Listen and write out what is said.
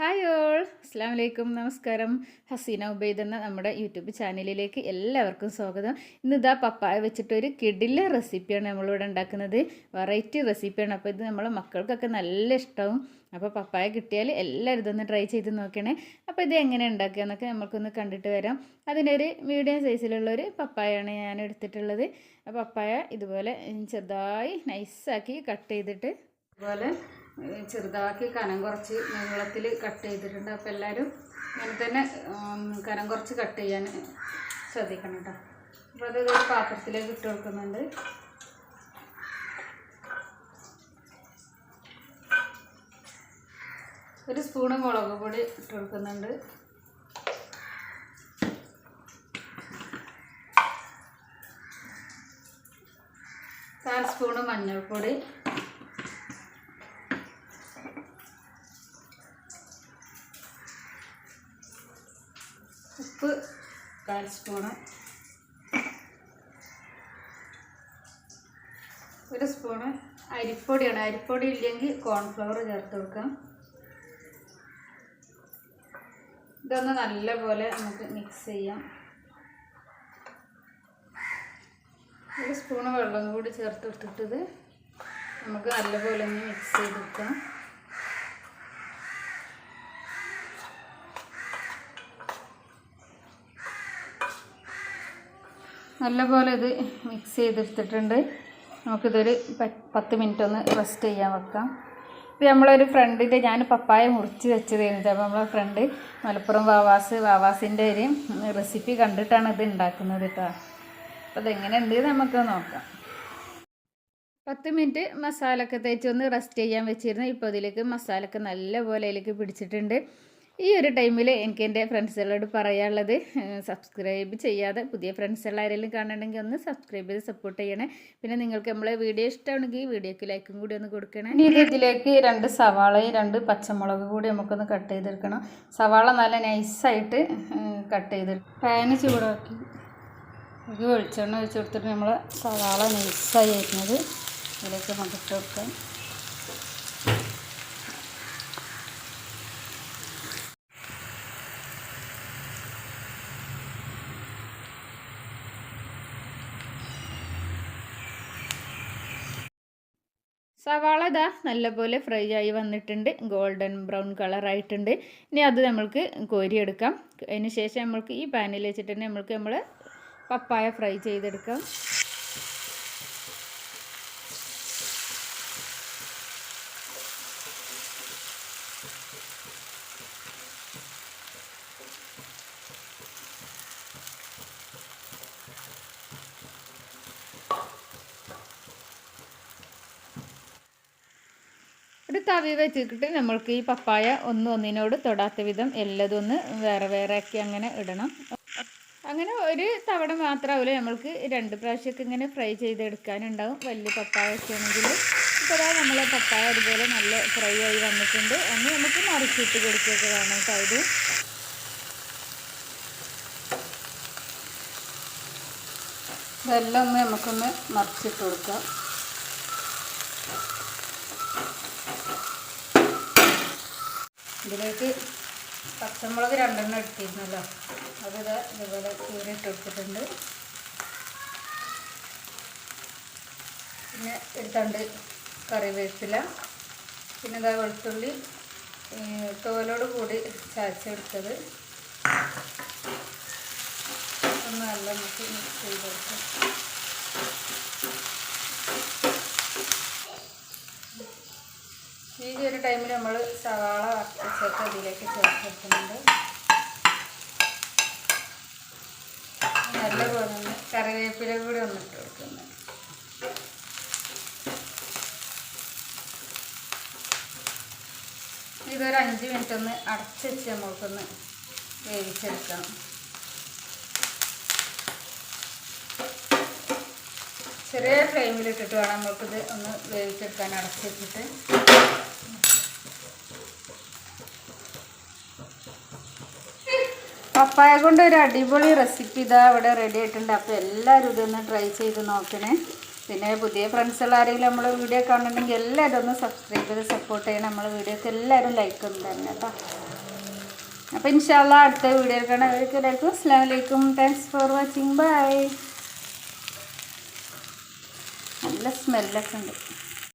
Hi all. അസ്സാം വലൈക്കും നമസ്കാരം. ഹസീന ഉബൈദ് എന്ന നമ്മുടെ യൂട്യൂബ് ചാനലിലേക്ക് എല്ലാവർക്കും സ്വാഗതം. ഇന്ന് ഇതാ പപ്പായ വെച്ചിട്ടൊരു കിടില റെസിപ്പിയാണ് നമ്മളിവിടെ ഉണ്ടാക്കുന്നത്. വെറൈറ്റി റെസിപ്പിയാണ്. അപ്പോൾ ഇത് നമ്മളെ മക്കൾക്കൊക്കെ നല്ല ഇഷ്ടവും. അപ്പോൾ പപ്പായ കിട്ടിയാൽ എല്ലാവരും ഇതൊന്ന് ട്രൈ ചെയ്ത് നോക്കണേ. അപ്പോൾ ഇത് എങ്ങനെ ഉണ്ടാക്കുക എന്നൊക്കെ നമുക്കൊന്ന് കണ്ടിട്ട് വരാം. അതിനൊരു മീഡിയം സൈസിലുള്ളൊരു പപ്പായാണ് ഞാൻ എടുത്തിട്ടുള്ളത്. പപ്പായ ഇതുപോലെ ചെറുതായി നൈസാക്കി കട്ട് ചെയ്തിട്ട് അതുപോലെ ചെറുതാക്കി കനം കുറച്ച് നീളത്തിൽ കട്ട് ചെയ്തിട്ടുണ്ട്. അപ്പോൾ എല്ലാവരും ഇങ്ങനെ തന്നെ കനം കുറച്ച് കട്ട് ചെയ്യാൻ ശ്രദ്ധിക്കണം കേട്ടോ. അപ്പോൾ അത് ഒരു പാത്രത്തിലേക്ക് ഇട്ട് കൊടുക്കുന്നുണ്ട്. ഒരു സ്പൂണ് മുളക് പൊടി ഇട്ട് കൊടുക്കുന്നുണ്ട്. കാൽ സ്പൂണ് മഞ്ഞൾപ്പൊടി. ഉപ്പ് കാൽ സ്പൂണ് ഒരു സ്പൂണ് അരിപ്പൊടിയാണ്. അരിപ്പൊടി ഇല്ലെങ്കിൽ കോൺഫ്ലവർ ചേർത്ത് കൊടുക്കാം. ഇതൊന്ന് നല്ലപോലെ നമുക്ക് മിക്സ് ചെയ്യാം. ഒരു സ്പൂണ് വെള്ളം കൂടി ചേർത്ത് ഇട്ടിട്ടത് നമുക്ക് നല്ലപോലെ ഒന്ന് മിക്സ് ചെയ്തെടുക്കാം. നല്ലപോലെ ഇത് മിക്സ് ചെയ്തെടുത്തിട്ടുണ്ട്. നമുക്കിതൊരു പത്ത് മിനിറ്റ് ഒന്ന് റെസ്റ്റ് ചെയ്യാൻ വെക്കാം. ഇപ്പോൾ നമ്മളൊരു ഫ്രണ്ടിന്റെ ഞാൻ പപ്പായ മുറിച്ച് വെച്ചതായിരുന്നു. അപ്പോൾ നമ്മളെ ഫ്രണ്ട് മലപ്പുറം വാവാസ് വാവാസിന്റെ ഒരു റെസിപ്പി കണ്ടിട്ടാണ് ഇത് ഉണ്ടാക്കുന്നത് കേട്ടോ അപ്പോൾ അതെങ്ങനെയുണ്ട് നമുക്ക് നോക്കാം. പത്ത് മിനിറ്റ് മസാലയൊക്കെ തേച്ച് ഒന്ന് റെസ്റ്റ് ചെയ്യാൻ വെച്ചിരുന്നു. ഇപ്പോൾ ഇതിലേക്ക് മസാലയൊക്കെ നല്ലപോലെ അതിലേക്ക് പിടിച്ചിട്ടുണ്ട്. ഈ ഒരു ടൈമിൽ എനിക്ക് എന്റെ ഫ്രണ്ട്സുകളോട് പറയാനുള്ളത് സബ്സ്ക്രൈബ് ചെയ്യാതെ പുതിയ ഫ്രണ്ട്സുകൾ ആരെങ്കിലും കാണണമെങ്കിൽ ഒന്ന് സബ്സ്ക്രൈബ് ചെയ്ത് സപ്പോർട്ട് ചെയ്യണേ. പിന്നെ നിങ്ങൾക്ക് നമ്മളെ വീഡിയോ ഇഷ്ടമാണെങ്കിൽ വീഡിയോക്ക് ലൈക്കും കൂടി ഒന്ന് കൊടുക്കണേ. ഇനി ഇത് ഇതിലേക്ക് രണ്ട് സവാളയും രണ്ട് പച്ചമുളക് കൂടി നമുക്കൊന്ന് കട്ട് ചെയ്തെടുക്കണം. സവാള നല്ല നൈസായിട്ട് കട്ട് ചെയ്ത് പാന് ചൂടാക്കി ഇത് വെളിച്ചെണ്ണ ഒഴിച്ച് കൊടുത്തിട്ട് നമ്മൾ സവാള നൈസായി വരുന്നത് ഇതിലേക്ക് നമുക്ക് ഇട്ട് കൊടുക്കാം. സവാള ഇതാ നല്ലപോലെ ഫ്രൈ ആയി വന്നിട്ടുണ്ട്. ഗോൾഡൻ ബ്രൗൺ കളർ ആയിട്ടുണ്ട്. ഇനി അത് നമ്മൾക്ക് കോരിയെടുക്കാം. അതിന് ശേഷം നമ്മൾക്ക് ഈ പാനിൽ വെച്ചിട്ട് തന്നെ നമ്മൾക്ക് നമ്മൾ പപ്പായ ഫ്രൈ ചെയ്തെടുക്കാം. തവി വെച്ചിട്ട് നമ്മൾക്ക് ഈ പപ്പായ ഒന്നും ഒന്നിനോട് തൊടാത്ത വിധം എല്ലതും ഒന്ന് വേറെ വേറെ ആക്കി അങ്ങനെ ഇടണം. അങ്ങനെ ഒരു തവണ മാത്രമാവില്ല നമ്മൾക്ക് രണ്ട് പ്രാവശ്യമൊക്കെ ഇങ്ങനെ ഫ്രൈ ചെയ്തെടുക്കാനുണ്ടാവും. വലിയ പപ്പായ ഒക്കെ ആണെങ്കിൽ ഇപ്പോൾ നമ്മളെ പപ്പായ അതുപോലെ നല്ല ഫ്രൈ ആയി വന്നിട്ടുണ്ട്. ഒന്ന് നമുക്ക് മറിച്ചിട്ട് കൊടുക്കുകയൊക്കെ വേണം ഇത്. ഇതെല്ലാം ഒന്ന് നമുക്കൊന്ന് മറിച്ചിട്ട് കൊടുക്കാം. ഇതിലേക്ക് പച്ചമുളക് രണ്ടെണ്ണം എടുത്തിരുന്നല്ലോ. അത് ഇത് ഇതുപോലെ കീറിയിട്ട് എടുത്തിട്ടുണ്ട് പിന്നെ ഒരു തണ്ട് കറിവേപ്പില. പിന്നെ ഇതാ വെളുത്തുള്ളി തോലോട് കൂടി ചാച്ചെടുത്തത് ഒന്ന് നല്ല മിക്സ് ചെയ്ത് കൊടുക്കാം. ഈ ഒരു ടൈമിൽ നമ്മൾ സവാള വറുത്തിച്ചൊക്കെ ഇതിലേക്ക് ചേർത്തെടുക്കുന്നുണ്ട് നല്ലപോലെ ഒന്ന് കറിവേപ്പില കൂടി ഒന്ന് ഇട്ട് കൊടുക്കുന്നു ഇതൊരു അഞ്ച് മിനിറ്റ് ഒന്ന് അടച്ച് വെച്ച് നമുക്കൊന്ന് വേവിച്ചെടുക്കാം ചെറിയ ഫ്ലെയിമിലിട്ടിട്ട് വേണം നമുക്കിത് ഒന്ന് വേവിച്ചെടുക്കാൻ അടച്ചിട്ടിട്ട് പപ്പായ കൊണ്ട് ഒരു അടിപൊളി റെസിപ്പി ഇതാ ഇവിടെ റെഡി ആയിട്ടുണ്ട്. അപ്പോൾ എല്ലാവരും ഇതൊന്ന് ട്രൈ ചെയ്ത് നോക്കണേ. പിന്നെ പുതിയ ഫ്രണ്ട്സുള്ള ആരെങ്കിലും നമ്മൾ വീഡിയോ കാണുന്നുണ്ടെങ്കിൽ എല്ലാവരും ഒന്ന് സബ്സ്ക്രൈബ് ചെയ്ത് സപ്പോർട്ട് ചെയ്യണം. നമ്മൾ വീഡിയോക്ക് എല്ലാവരും ലൈക്ക് തന്നെ കേട്ടോ. അപ്പോൾ ഇൻഷാല്ല അടുത്ത വീഡിയോ കാണാം. എല്ലാവർക്കും അസ്സാം വലൈക്കും താങ്ക്സ് ഫോർ വാച്ചിങ് ബൈ നല്ല സ്മെല്ലൊക്കെ ഉണ്ട്.